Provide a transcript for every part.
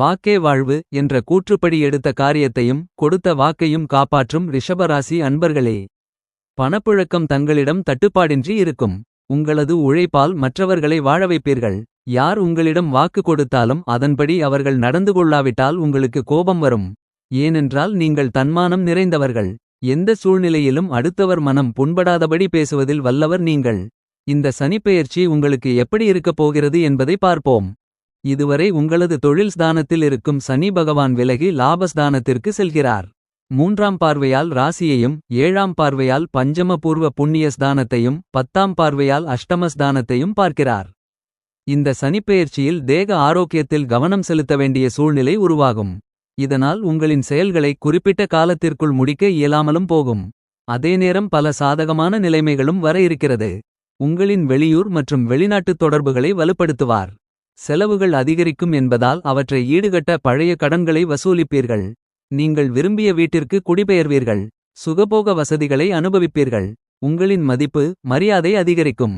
வாக்கே வாழ்வு என்ற கூற்றுப்படி எடுத்த காரியத்தையும் கொடுத்த வாக்கையும் காப்பாற்றும் ரிஷபராசி அன்பர்களே. பணப்புழக்கம் தங்களிடம் தட்டுப்பாடின்றி இருக்கும். உங்களது உழைப்பால் மற்றவர்களை வாழ வைப்பீர்கள். யார் உங்களிடம் வாக்கு கொடுத்தாலும் அதன்படி அவர்கள் நடந்து கொள்ளாவிட்டால் உங்களுக்கு கோபம் வரும். ஏனென்றால் நீங்கள் தன்மானம் நிறைந்தவர்கள். எந்த சூழ்நிலையிலும் அடுத்தவர் மனம் புண்படாதபடி பேசுவதில் வல்லவர் நீங்கள். இந்த சனிப்பெயர்ச்சி உங்களுக்கு எப்படி இருக்கப் போகிறது என்பதை பார்ப்போம். இதுவரை உங்களது தொழில் ஸ்தானத்தில் இருக்கும் சனி பகவான் விலகி லாபஸ்தானத்திற்கு செல்கிறார். மூன்றாம் பார்வையால் ராசியையும் ஏழாம் பார்வையால் பஞ்சமபூர்வ புண்ணிய ஸ்தானத்தையும் பத்தாம் பார்வையால் அஷ்டமஸ்தானத்தையும் பார்க்கிறார். இந்த சனிப்பெயர்ச்சியில் தேக ஆரோக்கியத்தில் கவனம் செலுத்த வேண்டிய சூழ்நிலை உருவாகும். இதனால் உங்களின் செயல்களை குறிப்பிட்ட காலத்திற்குள் முடிக்க இயலாமலும் போகும். அதே நேரம் பல சாதகமான நிலைமைகளும் வர இருக்கிறது. உங்களின் வெளியூர் மற்றும் வெளிநாட்டுத் தொடர்புகளை வலுப்படுத்துவார். செலவுகள் அதிகரிக்கும் என்பதால் அவற்றை ஈடுகட்ட பழைய கடன்களை வசூலிப்பீர்கள். நீங்கள் விரும்பிய வீட்டிற்கு குடிபெயர்வீர்கள். சுகபோக வசதிகளை அனுபவிப்பீர்கள். உங்களின் மதிப்பு மரியாதை அதிகரிக்கும்.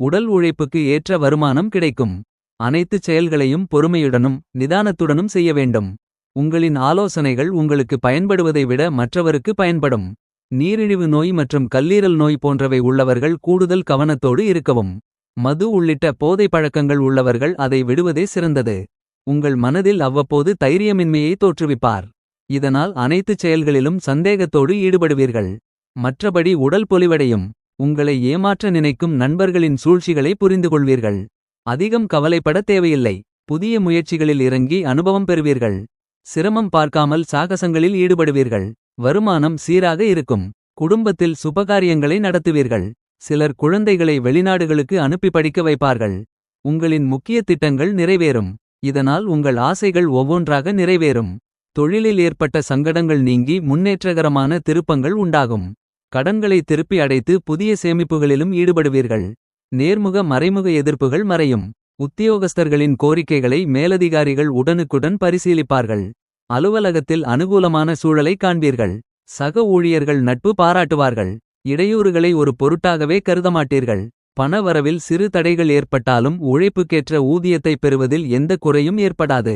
உடல் உழைப்புக்கு ஏற்ற வருமானம் கிடைக்கும். அனைத்துச் செயல்களையும் பொறுமையுடனும் நிதானத்துடனும் செய்ய வேண்டும். உங்களின் ஆலோசனைகள் உங்களுக்கு பயன்படுவதை விட மற்றவருக்கு பயன்படும். நீரிழிவு நோய் மற்றும் கல்லீரல் நோய் போன்றவை உள்ளவர்கள் கூடுதல் கவனத்தோடு இருக்கவும். மது உள்ளிட்ட போதை பழக்கங்கள் உள்ளவர்கள் அதை விடுவதே சிறந்தது. உங்கள் மனதில் அவ்வப்போது தைரியமின்மையை தோற்றுவிப்பார். இதனால் அனைத்துச் செயல்களிலும் சந்தேகத்தோடு ஈடுபடுவீர்கள். மற்றபடி உடல் பொலிவடையும். உங்களை ஏமாற்ற நினைக்கும் நண்பர்களின் சூழ்ச்சிகளை புரிந்து கொள்வீர்கள் அதிகம் கவலைப்பட தேவையில்லை. புதிய முயற்சிகளில் இறங்கி அனுபவம் பெறுவீர்கள். சிரமம் பார்க்காமல் சாகசங்களில் ஈடுபடுவீர்கள். வருமானம் சீராக இருக்கும். குடும்பத்தில் சுபகாரியங்களை நடத்துவீர்கள். சிலர் குழந்தைகளை வெளிநாடுகளுக்கு அனுப்பி படிக்க வைப்பார்கள். உங்களின் முக்கிய திட்டங்கள் நிறைவேறும். இதனால் உங்கள் ஆசைகள் ஒவ்வொன்றாக நிறைவேறும். தொழிலில் ஏற்பட்ட சங்கடங்கள் நீங்கி முன்னேற்றகரமான திருப்பங்கள் உண்டாகும். கடன்களை திருப்பி அடைத்து புதிய சேமிப்புகளிலும் ஈடுபடுவீர்கள். நேர்முக மறைமுக எதிர்ப்புகள் மறையும். உத்தியோகஸ்தர்களின் கோரிக்கைகளை மேலதிகாரிகள் உடனுக்குடன் பரிசீலிப்பார்கள். அலுவலகத்தில் அனுகூலமான சூழலை காண்பீர்கள். சக ஊழியர்கள் நட்பு பாராட்டுவார்கள். இடையூறுகளை ஒரு பொருட்டாகவே கருதமாட்டீர்கள். பணவரவில் சிறு தடைகள் ஏற்பட்டாலும் உழைப்புக்கேற்ற ஊதியத்தை பெறுவதில் எந்த குறையும் ஏற்படாது.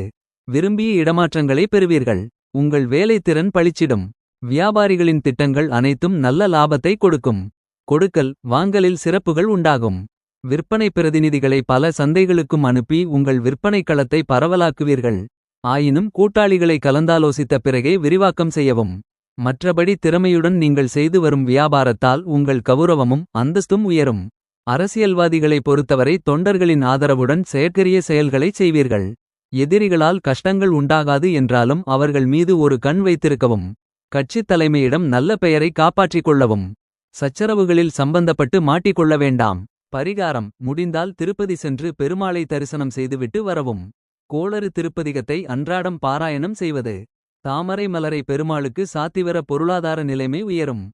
விரும்பிய இடமாற்றங்களை பெறுவீர்கள். உங்கள் வேலைத்திறன் பளிச்சிடும். வியாபாரிகளின் திட்டங்கள் அனைத்தும் நல்ல லாபத்தை கொடுக்கும். கொடுக்கல் வாங்கலில் சிறப்புகள் உண்டாகும். விற்பனை பிரதிநிதிகளை பல சந்தைகளுக்கும் அனுப்பி உங்கள் விற்பனை களத்தை பரவலாக்குவீர்கள். ஆயினும் கூட்டாளிகளை கலந்தாலோசித்த பிறகே விரிவாக்கம் செய்யவும். மற்றபடி திறமையுடன் நீங்கள் செய்து வரும் வியாபாரத்தால் உங்கள் கௌரவமும் அந்தஸ்தும் உயரும். அரசியல்வாதிகளை பொறுத்தவரை தொண்டர்களின் ஆதரவுடன் செயற்கரிய செயல்களை செய்வீர்கள். எதிரிகளால் கஷ்டங்கள் உண்டாகாது என்றாலும் அவர்கள் மீது ஒரு கண் வைத்திருக்கவும் கட்சித் தலைமையிடம் நல்ல பெயரை காப்பாற்றிக் கொள்ளவும். சச்சரவுகளில் சம்பந்தப்பட்டு மாட்டிக்கொள்ள வேண்டாம். பரிகாரம் முடிந்தால் திருப்பதி சென்று பெருமாளை தரிசனம் செய்துவிட்டு வரவும். கோளறு திருப்பதிகத்தை அன்றாடம் பாராயணம் செய்வது. தாமரை மலரை பெருமாளுக்கு சாத்திவர பொருளாதார நிலைமை உயரும்.